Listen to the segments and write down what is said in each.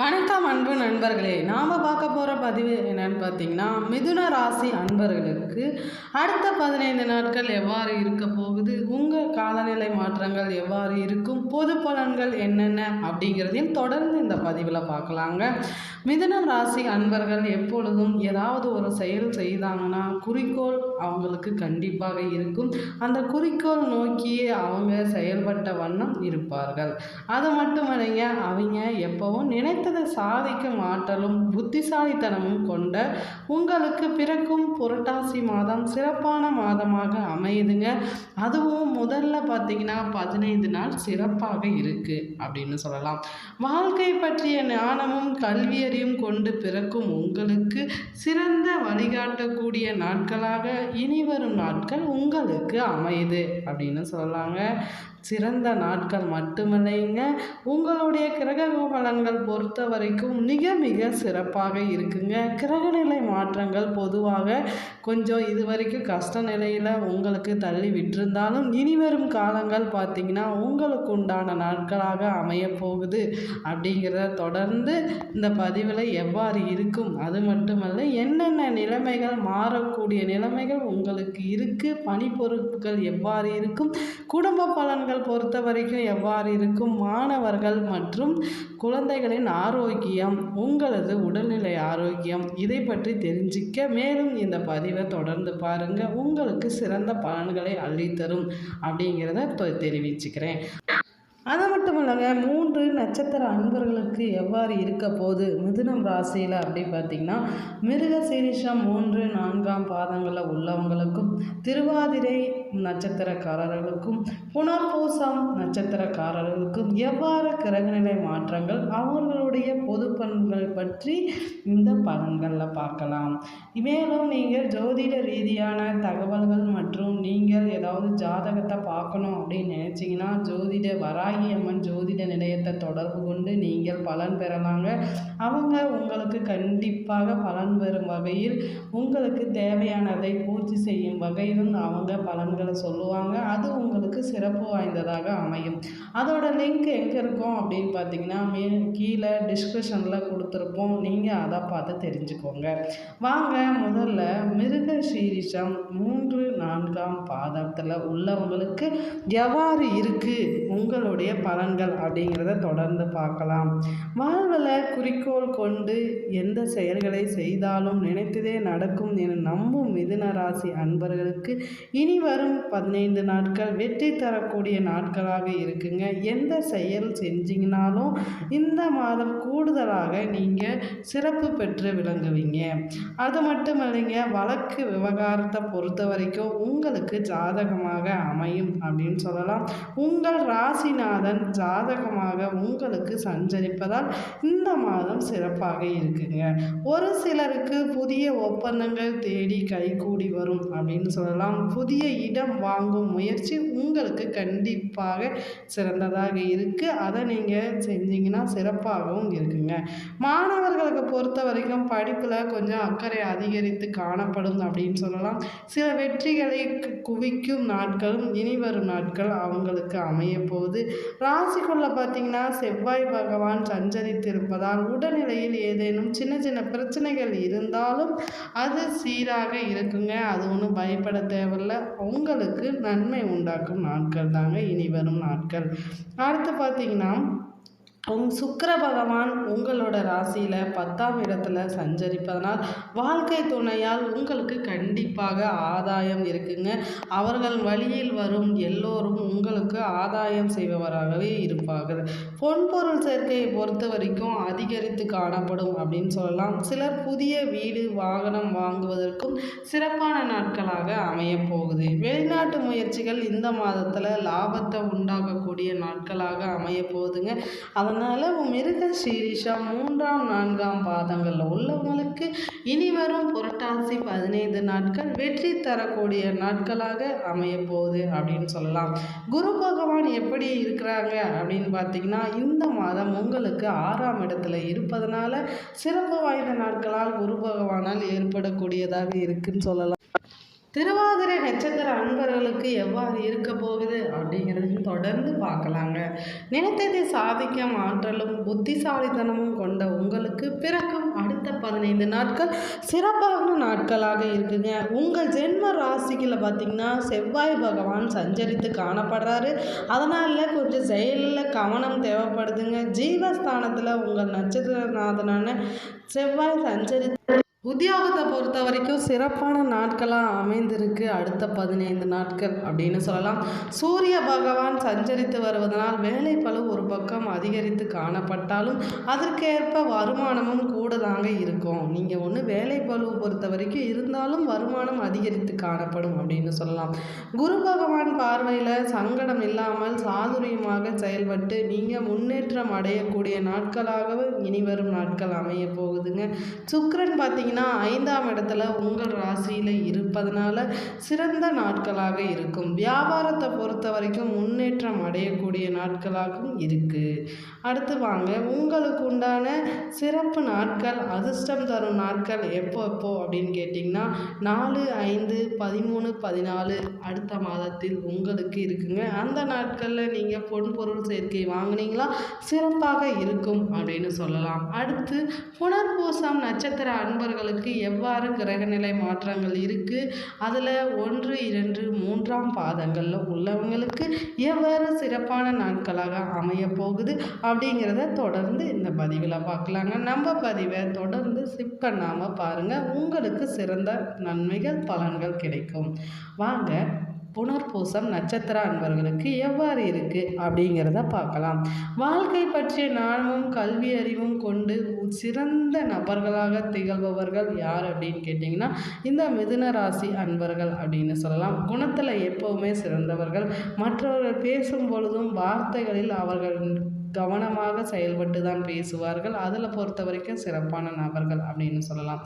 வணக்கம் அன்பு நண்பர்களே நாம் பார்க்க போகிற பதிவு என்னன்னு பார்த்தீங்கன்னா மிதுன ராசி அன்பர்களுக்கு அடுத்த பதினைந்து நாட்கள் எவ்வாறு இருக்க போகுது உங்கள் காலநிலை மாற்றங்கள் எவ்வாறு இருக்கும் பொது பலன்கள் என்னென்ன அப்படிங்கிறதையும் தொடர்ந்து இந்த பதிவில் பார்க்கலாங்க. மிதுனம் ராசி அன்பர்கள் எப்பொழுதும் ஏதாவது ஒரு செயல் செய்தாங்கன்னா குறிக்கோள் அவங்களுக்கு கண்டிப்பாக இருக்கும். அந்த குறிக்கோள் நோக்கியே அவங்க செயல்பட்ட வண்ணம் இருப்பார்கள். அது மட்டுமல்லைங்க அவங்க எப்பவும் நினைத்ததை சாதிக்கும் ஆற்றலும் புத்திசாலித்தனமும் கொண்ட உங்களுக்கு பிறக்கும் புரட்டாசி மாதம் சிறப்பான மாதமாக அமையுதுங்க. அதுவும் முதல்ல பார்த்தீங்கன்னா பதினைந்து நாள் சிறப்பாக இருக்கு அப்படின்னு சொல்லலாம். வாழ்க்கை பற்றிய ஞானமும் கல்வியறியும் கொண்டு பிறக்கும் உங்களுக்கு சிறந்த வழிகாட்டக்கூடிய நாட்களாக இனி வரும் நாட்கள் உங்களுக்கு அமையுது அப்படின்னு சொல்லலாங்க. சிறந்த நாட்கள் மட்டுமில்லைங்க. உங்களுடைய கிரக பலன்கள் பொறுத்த வரைக்கும் மிக மிக சிறப்பாக இருக்குங்க. கிரகநிலை மாற்றங்கள் பொதுவாக கொஞ்சம் இது வரைக்கும் கஷ்ட நிலையில் உங்களுக்கு தள்ளி விட்டிருந்தாலும் இனி வரும் காலங்கள் பார்த்திங்கன்னா உங்களுக்கு உண்டான நாட்களாக அமைய போகுது அப்படிங்கிறத தொடர்ந்து இந்த பதிவில் எவ்வாறு இருக்கும்? அது மட்டுமல்ல என்னென்ன நிலைமைகள் மாறக்கூடிய நிலைமைகள் உங்களுக்கு இருக்குது பணி பொறுப்புகள் எவ்வாறு இருக்கும்? குடும்ப பலன்கள் பொறுத்த வரைக்கும் எவ்வாறு இருக்கும்? மாணவர்கள் மற்றும் குழந்தைகளின் ஆரோக்கியம் உங்களது உடல்நிலை ஆரோக்கியம் இதை பற்றி தெரிஞ்சிக்க மேலும் இந்த பதிவை தொடர்ந்து பாருங்கள் உங்களுக்கு சிறந்த பலன்களை அள்ளித்தரும் அப்படிங்கிறத தெரிவிச்சுக்கிறேன். அது மட்டும் இல்லைங்க மூன்று நட்சத்திர அன்பர்களுக்கு எவ்வாறு இருக்க போகுது? மிதுனம் ராசியில் அப்படி பார்த்தீங்கன்னா மிருக சீரிஷம் மூன்று நான்காம் பாதங்களில் உள்ளவங்களுக்கும் திருவாதிரை நட்சத்திரக்காரர்களுக்கும் புனர்பூசம் நட்சத்திரக்காரர்களுக்கும் எவ்வாறு கிரகநிலை மாற்றங்கள் அவர்களுடைய பொது பண்புகள் பற்றி இந்த பலன்களில் பார்க்கலாம். மேலும் நீங்கள் ஜோதிட ரீதியான தகவல்கள் மற்றும் நீங்கள் ஏதாவது ஜாதகத்தை பார்க்கணும் அப்படின்னு நினச்சிங்கன்னா ஜோதிட வராகி அம்மன் ஜோதிட நிலையத்தை தொடர்பு கொண்டு நீங்கள் பலன் பெறலாங்க. அவங்க உங்களுக்கு கண்டிப்பாக பலன் பெறும் வகையில் உங்களுக்கு தேவையானதை பூர்த்தி செய்யும் வகையிலும் அவங்க பலன்களை சொல்லுவாங்க. அது உங்களுக்கு சிறப்பு வாய்ந்ததாக அமையும். அதோட லிங்க் எங்கே இருக்கும் அப்படின்னு பார்த்தீங்கன்னா மே கீழே டிஸ்கிரிப்ஷனில் கொடுத்துருப்போம். நீங்கள் அதை பார்த்து தெரிஞ்சுக்கோங்க. வாங்க முதல்ல மிருக சீரிஷம் மூன்று நான்காம் பாதத்தில் உள்ளவங்களுக்கு எவ்வாறு இருக்குது உங்களுடைய பலன்கள் அப்படிங்கிறத தொடர்ந்து பார்க்கலாம். வாழ்வில் குறிக்கோள் கொண்டு எந்த செயல்களை செய்தாலும் நினைத்ததே நடக்கும் என நம்பும் மிதுன ராசி அன்பர்களுக்கு இனி வரும் பதினைந்து நாட்கள் வெற்றி தரக்கூடிய நாட்களாக இருக்குங்க. எந்த செயல் செஞ்சீங்கனாலும் இந்த மாதம் கூடுதலாக நீங்கள் சிறப்பு பெற்று விளங்குவீங்க. அது மட்டும் இல்லைங்க வழக்கு விவகாரத்தை பொறுத்த வரைக்கும் உங்களுக்கு ஜாதகமாக அமையும் அப்படின்னு சொல்லலாம். உங்கள் ராசிநாதன் ஜாதகமாக உங்களுக்கு சஞ்சரிப்பதால் இந்த மாதம் சிறப்பாக இருக்குங்க. ஒரு சிலருக்கு புதிய ஒப்பந்தங்கள் தேடி கைகூடி வரும் அப்படின்னு சொல்லலாம். புதிய இடம் வாங்கும் முயற்சி உங்களுக்கு கண்டிப்பாக சிறந்ததாக இருக்குது அதை நீங்கள் செஞ்சீங்கன்னா சிறப்பாகவும் இருக்கும் இருக்குங்க. மாணவர்களுக்கு பொறுத்த வரைக்கும் படிப்பில் கொஞ்சம் அக்கறை அதிகரித்து காணப்படும் அப்படின்னு சொல்லலாம். சில வெற்றிகளை கு- குவிக்கும் நாட்களும் இனி வரும் நாட்கள் அவங்களுக்கு அமைய போகுது. ராசிக்குள்ள பார்த்தீங்கன்னா செவ்வாய் பகவான் சஞ்சரித்திருப்பதால் உடல்நிலையில் ஏதேனும் சின்ன சின்ன பிரச்சனைகள் இருந்தாலும் அது சீராக இருக்குங்க. அது ஒன்றும் பயப்பட தேவையில்ல. உங்களுக்கு நன்மை உண்டாக்கும் நாட்கள் தாங்க இனி வரும் நாட்கள். அடுத்து பார்த்தீங்கன்னா உங் சுக்கர பகவான் உங்களோட ராசியில் பத்தாம் இடத்துல சஞ்சரிப்பதனால் வாழ்க்கை துணையால் உங்களுக்கு கண்டிப்பாக ஆதாயம் இருக்குங்க. அவர்கள் வழியில் வரும் எல்லோரும் உங்களுக்கு ஆதாயம் செய்பவராகவே இருப்பார்கள். பொன்பொருள் சேர்க்கையை பொறுத்த வரைக்கும் அதிகரித்து காணப்படும் அப்படின்னு சொல்லலாம். சிலர் புதிய வீடு வாகனம் வாங்குவதற்கும் சிறப்பான நாட்களாக அமையப் போகுது. வெளிநாட்டு முயற்சிகள் இந்த மாதத்தில் லாபத்தை உண்டாக்கக்கூடிய நாட்களாக அமைய போகுதுங்க. அதனால் மிருக சீரிஷா மூன்றாம் நான்காம் பாதங்களில் உள்ளவங்களுக்கு இனி வரும் புரட்டாசி பதினைந்து நாட்கள் வெற்றி தரக்கூடிய நாட்களாக அமைய போகுது அப்படின்னு சொல்லலாம். குரு பகவான் எப்படி இருக்கிறாங்க அப்படின்னு பார்த்தீங்கன்னா இந்த மாதம் உங்களுக்கு ஆறாம் இடத்துல இருப்பதனால சிறப்பு வாய்ந்த நாட்களால் குரு பகவானால் ஏற்படக்கூடியதாக இருக்குன்னு சொல்லலாம். திருவாதிரை நட்சத்திர அன்பர்களுக்கு எவ்வாறு இருக்க போகுது அப்படிங்கிறதையும் தொடர்ந்து பார்க்கலாங்க. நினைத்ததை சாதிக்கும் ஆற்றலும் புத்திசாலித்தனமும் கொண்ட உங்களுக்கு பிறக்கும் அடுத்த பதினைந்து நாட்கள் சிறப்பான நாட்களாக இருக்குங்க. உங்கள் ஜென்ம ராசிகளை பார்த்திங்கன்னா செவ்வாய் பகவான் சஞ்சரித்து காணப்படுறாரு. அதனால் கொஞ்சம் செயலில் கவனம் தேவைப்படுதுங்க. ஜீவஸ்தானத்தில் உங்கள் நட்சத்திரநாதனான செவ்வாய் சஞ்சரித்து உத்தியோகத்தை பொறுத்த வரைக்கும் சிறப்பான நாட்களாக அமைந்திருக்கு அடுத்த பதினைந்து நாட்கள் அப்படின்னு சொல்லலாம். சூரிய பகவான் சஞ்சரித்து வருவதனால் வேலை பளு ஒரு பக்கம் அதிகரித்து காணப்பட்டாலும் அதற்கேற்ப வருமானமும் கூட கூட தாங்க இருக்கும் நீங்கள் ஒன்று வேலைப்பளுவை பொறுத்த வரைக்கும் இருந்தாலும் வருமானம் அதிகரித்து காணப்படும் அப்படின்னு சொல்லலாம். குரு பகவான் பார்வையில் சங்கடம் இல்லாமல் சாதுரியமாக செயல்பட்டு நீங்கள் முன்னேற்றம் அடையக்கூடிய நாட்களாகவும் இனி வரும் நாட்கள் அமைய போகுதுங்க. சுக்கரன் பார்த்தீங்கன்னா ஐந்தாம் இடத்துல உங்கள் ராசியில் இருப்பதனால சிறந்த நாட்களாக இருக்கும். வியாபாரத்தை பொறுத்த வரைக்கும் முன்னேற்றம் அடையக்கூடிய நாட்களாகவும் இருக்குது அடுத்து வாங்க. உங்களுக்கு உண்டான சிறப்பு நாட்கள் நாட்கள் அதிர்ஷ்டம் தரும் நாட்கள் எப்போ எப்போ அப்படின்னு கேட்டிங்கன்னா நாலு ஐந்து பதிமூணு பதினாலு அடுத்த மாதத்தில் உங்களுக்கு இருக்குங்க. அந்த நாட்களில் நீங்கள் பொன் பொருள் சேர்க்கை வாங்கினீங்களா? சிறப்பாக இருக்கும் அப்படின்னு சொல்லலாம். அடுத்து புனர்பூசம் நட்சத்திர அன்பர்களுக்கு எவ்வாறு கிரகநிலை மாற்றங்கள் இருக்குது அதில் ஒன்று இரண்டு மூன்றாம் பாதங்களில் உள்ளவங்களுக்கு எவ்வாறு சிறப்பான நாட்களாக அமைய போகுது அப்படிங்கிறத தொடர்ந்து இந்த பதிவில் பார்க்கலாங்க. நம்ம பதிவு தொடர்ந்து ஸ்கிப் பண்ணாமல் பாருங்கள் உங்களுக்கு சிறந்த நன்மைகள் பலன்கள் கிடைக்கும். வாங்க புனர்பூசம் நட்சத்திர அன்பர்களுக்கு எவ்வாறு இருக்குது அப்படிங்கிறத பார்க்கலாம். வாழ்க்கை பற்றிய நாணமும் கல்வி அறிவும் கொண்டு சிறந்த நபர்களாக திகழ்பவர்கள் யார் அப்படின்னு கேட்டிங்கன்னா இந்த மிதுன ராசி அன்பர்கள் அப்படின்னு சொல்லலாம். குணத்தில் எப்போவுமே சிறந்தவர்கள். மற்றவர்கள் பேசும் பொழுதும் வார்த்தைகளில் அவர்கள் கவனமாக செயல்பட்டு தான் பேசுவார்கள். அதில் பொறுத்த வரைக்கும் சிறப்பான நபர்கள் அப்படின்னு சொல்லலாம்.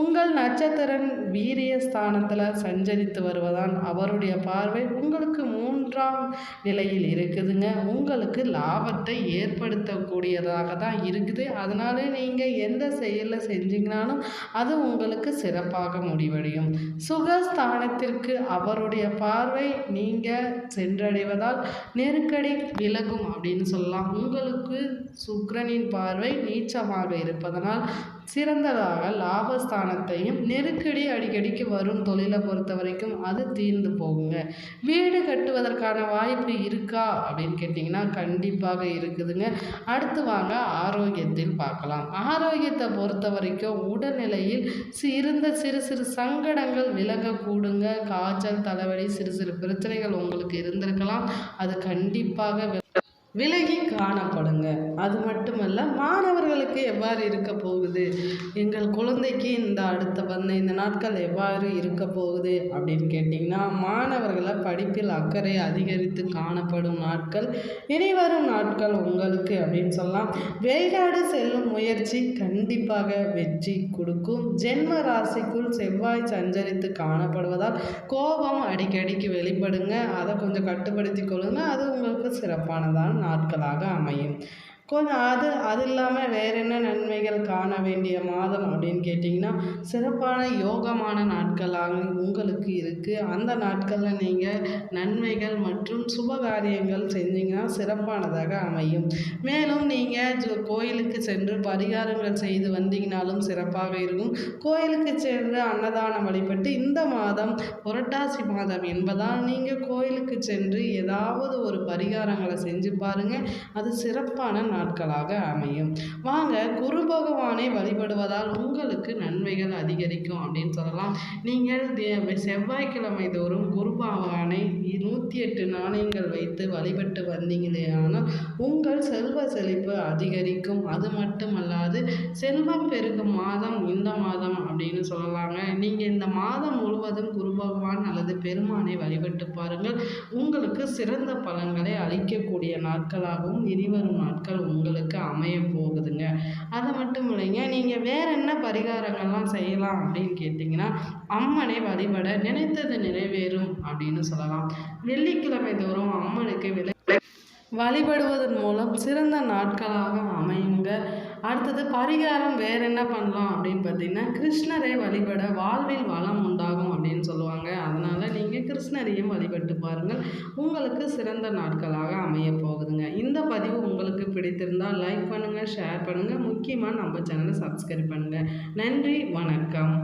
உங்கள் நட்சத்திரன் வீரிய ஸ்தானத்தில் சஞ்சரித்து வருவதால் அவருடைய பார்வை உங்களுக்கு மூன்றாம் நிலையில் இருக்குதுங்க. உங்களுக்கு லாபத்தை ஏற்படுத்தக்கூடியதாக தான் இருக்குது. அதனால நீங்கள் எந்த செயலில் செஞ்சீங்கனாலும் அது உங்களுக்கு சிறப்பாக முடிவடையும். சுகஸ்தானத்திற்கு அவருடைய பார்வை நீங்கள் சென்றடைவதால் நெருக்கடி விலகும் அப்படின்னு சொல்லலாம். உங்களுக்கு சுக்கிரனின் பார்வை நீச்சமாக இருப்பதனால் சிறந்ததாக லாபஸ்தானத்தையும் நெருக்கடி அடிக்கடிக்கு வரும் தொழிலை பொறுத்த வரைக்கும் அது தீர்ந்து போகுங்க. வீடு கட்டுவதற்கான வாய்ப்பு இருக்கா? அப்படின்னு கேட்டிங்கன்னா கண்டிப்பாக இருக்குதுங்க. அடுத்து வாங்க ஆரோக்கியத்தில் பார்க்கலாம். ஆரோக்கியத்தை பொறுத்த வரைக்கும் உடல்நிலையில் இருந்த சிறு சிறு சங்கடங்கள் விலகக்கூடுங்க. காய்ச்சல் தலைவலி சிறு சிறு பிரச்சனைகள் உங்களுக்கு இருந்திருக்கலாம். அது கண்டிப்பாக விலகி காணப்படுங்க. அது மட்டுமல்ல மாணவர்களுக்கு எவ்வாறு இருக்க போகுது? எங்கள் குழந்தைக்கு இந்த அடுத்த வந்த இந்த நாட்கள் எவ்வாறு இருக்க போகுது அப்படின்னு கேட்டிங்கன்னா மாணவர்களை படிப்பில் அக்கறை அதிகரித்து காணப்படும் நாட்கள் இனிவரும் நாட்கள் உங்களுக்கு அப்படின்னு சொல்லலாம். வெளிநாடு செல்லும் முயற்சி கண்டிப்பாக வெற்றி கொடுக்கும். ஜென்ம ராசிக்குள் செவ்வாய் சஞ்சரித்து காணப்படுவதால் கோபம் அடிக்கடிக்கு வெளிப்படுங்க. அதை கொஞ்சம் கட்டுப்படுத்தி கொள்ளுங்க. அது உங்களுக்கு சிறப்பானதான் நாட்களாக அமையும் கொஞ்சம் அது அது இல்லாமல் வேறு என்ன நன்மைகள் காண வேண்டிய மாதம் அப்படின்னு கேட்டிங்கன்னா சிறப்பான யோகமான நாட்களாக உங்களுக்கு இருக்குது அந்த நாட்களில் நீங்கள் நன்மைகள் மற்றும் சுபகாரியங்கள் செஞ்சிங்கன்னா சிறப்பானதாக அமையும். மேலும் நீங்கள் கோயிலுக்கு சென்று பரிகாரங்கள் செய்து வந்தீங்கனாலும் சிறப்பாக இருக்கும். கோயிலுக்கு சென்று அன்னதானம் வழிபட்டு இந்த மாதம் புரட்டாசி மாதம் என்பதால் நீங்கள் கோயிலுக்கு சென்று ஏதாவது ஒரு பரிகாரங்களை செஞ்சு பாருங்கள் அது சிறப்பான நாட்களாக அமையும். வாங்க குரு பகவானை வழிபடுவதால் உங்களுக்கு நன்மைகள் அதிகரிக்கும் அப்படின்னு சொல்லலாம். நீங்கள் செவ்வாய்க்கிழமை தோறும் குரு பகவானை நூற்றி எட்டு நாணயங்கள் வைத்து வழிபட்டு வந்தீங்களே ஆனால் உங்கள் செல்வ செழிப்பு அதிகரிக்கும். அது மட்டுமல்லாது செல்வம் பெருகும் மாதம் இந்த மாதம் அப்படின்னு சொல்லலாங்க. நீங்கள் இந்த மாதம் முழுவதும் குரு பகவான் அல்லது பெருமானை வழிபட்டு பாருங்கள். உங்களுக்கு சிறந்த பலன்களை அளிக்கக்கூடிய நாட்களாகவும் இனிவரும் நாட்கள் உங்களுக்கு அமைய போகுதுங்க. அது மட்டும் இல்லைங்க நீங்கள் வேற என்ன பரிகாரங்கள்லாம் செய்யலாம் அப்படின்னு கேட்டிங்கன்னா அம்மனை வழிபட நினைத்தது நிறைவேறும் அப்படின்னு சொல்லலாம். வெள்ளிக்கிழமை தோறும் அம்மனுக்கு விலை வழிபடுவதன் மூலம் சிறந்த நாட்களாக அமையுங்க. அடுத்தது பரிகாரம் வேறு என்ன பண்ணலாம் அப்படின்னு பார்த்தீங்கன்னா கிருஷ்ணரை வழிபட வாழ்வில் வளம் உண்டாகும் அப்படின்னு சொல்லுவாங்க. அதனால் நீங்கள் கிருஷ்ணரையும் வழிபட்டு பாருங்கள். உங்களுக்கு சிறந்த நாட்களாக அமைய போகுதுங்க. இந்த பதிவு உங்களுக்கு பிடித்திருந்தால் லைக் பண்ணுங்கள் ஷேர் பண்ணுங்கள் முக்கியமாக நம்ம சேனலை சப்ஸ்கிரைப் பண்ணுங்கள் நன்றி வணக்கம்.